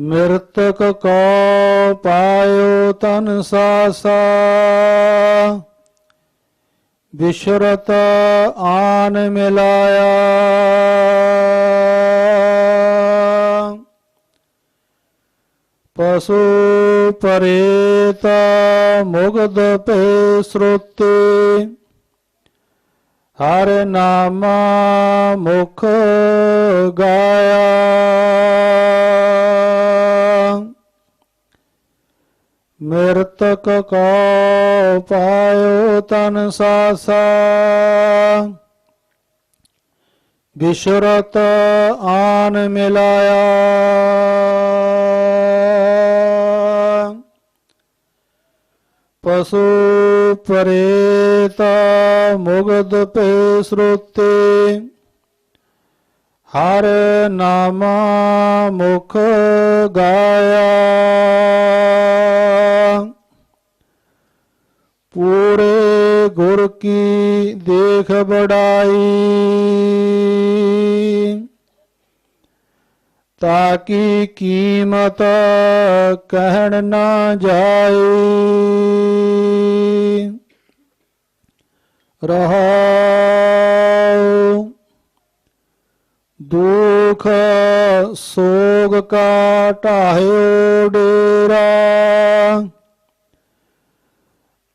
ਮਿਰਤਕ ਕੋ ਪਾਇਓ ਤਨ ਸਾਸਾ। ਵਿਸ਼ਰਤ ਆਨ ਮਿਲਾਇਆ। ਪਸੂ ਪਰੇਤ ਮੁਗਧ ਪੇ ਸਰੋਤੇ। ਹਰ ਨਾਮ ਮੁਖ ਗਾਇਆ। ਮਿਰਤਕ ਕੋ ਪਾਇਓ ਤਨ ਸਾਸਾ। ਬਿਸ਼ਰਤ ਆਨ ਮਿਲਾਇਆ। ਪਸੂ ਪਰੇਤ ਮੁਗਧ ਪੇ ਸਰੋਤੇ ਹਰ ਨਾਮ ਮੁਖ ਗਾਇਆ। ਗੁਰ ਕੀ ਦੇਖ ਬੜਾਈ ਤਾਕੀ ਕੀਮਤ ਕਹਿਣ ਨਾ ਜਾਏ। ਰਹਾਉ ਦੁਖ ਸੋਗ ਕਾ ਢਾਹਿਓ ਡੇਰਾ।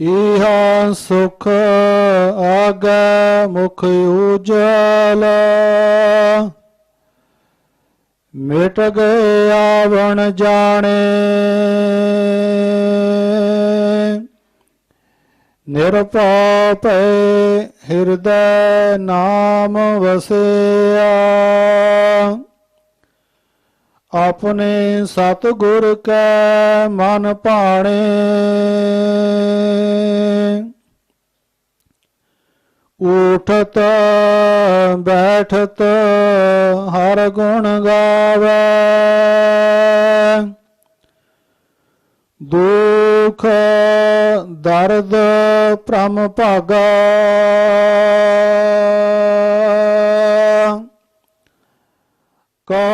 ਇਹਾ ਸੁਖ ਆਗੈ ਮੁਖ ਉਜਲ। ਮਿਟ ਗਏ ਆਵਣ ਜਾਣੇ। ਨਿਰਭਉ ਭੈ ਹਿਰਦੈ ਨਾਮ ਵਸਿਆ। ਆਪਣੇ ਸਤਿਗੁਰ ਕੈ ਮਨ ਭਾਣੇ। ਉਠਤ ਬੈਠਤ ਹਰ ਗੁਣ ਗਾਵੇ। ਦੁਖ ਦਰਦ ਭ੍ਰਮ ਭਾਗਾ।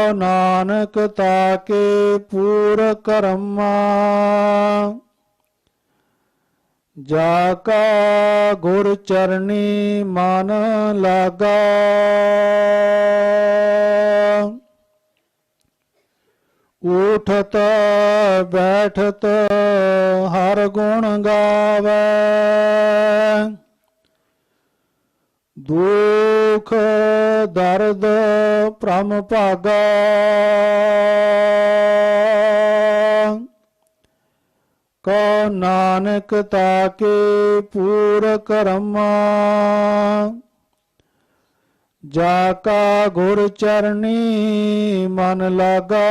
ਕੋ ਨਾਨਕ ਤਾਕੇ ਪੂਰ ਕਰਮਾ। ਜਾ ਕਾ ਗੁਰ ਚਰਣੀ ਮਨ ਲਾਗਾ। ਉਠਤ, ਬੈਠਤ, ਹਰ ਗੁਣ ਗਾਵੇ। ਦੁਖ ਦਰਦ ਭ੍ਰਮ ਭਾਗਾ। ਕੋ ਨਾਨਕ ਤਾਕੇ ਪੂਰ ਕਰਮ ਜਾ ਕਾ ਗੁਰ ਚਰਣੀ ਮਨ ਲਾਗਾ।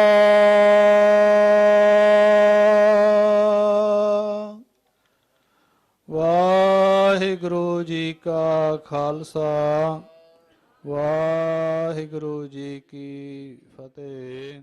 ਵਾਹਿਗੁਰੂ ਜੀ ਕਾ ਖਾਲਸਾ। ਵਾਹਿਗੁਰੂ ਜੀ ਕੀ ਫਤਿਹ।